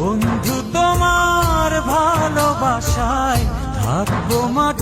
বন্ধু তোমার ভালোবাসায় থাকব মাটি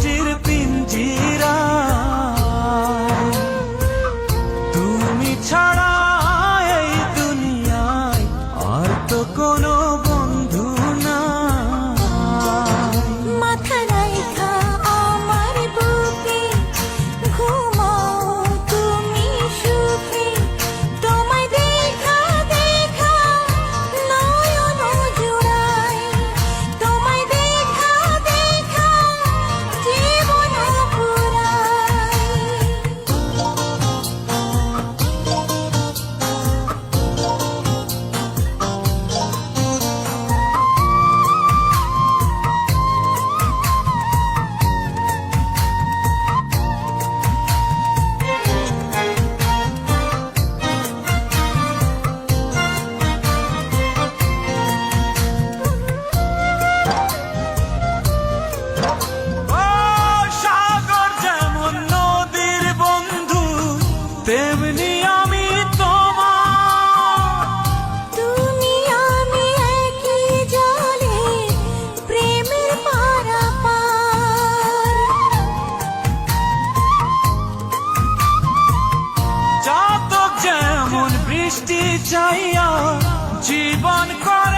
On the corner.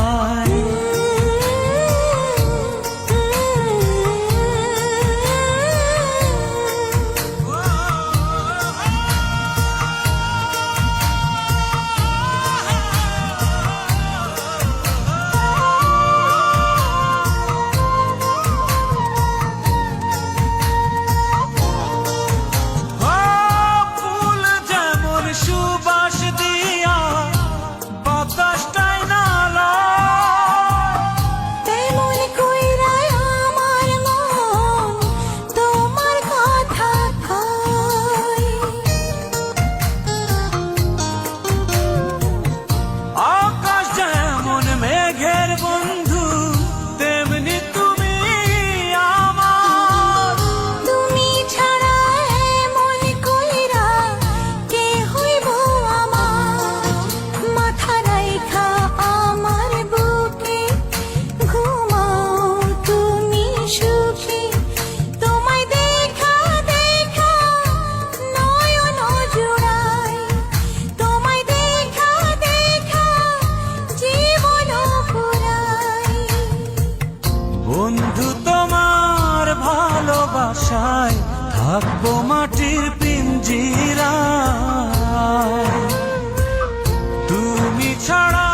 আশায় থাকব মাটির পিঞ্জিরা তুমি ছাড়া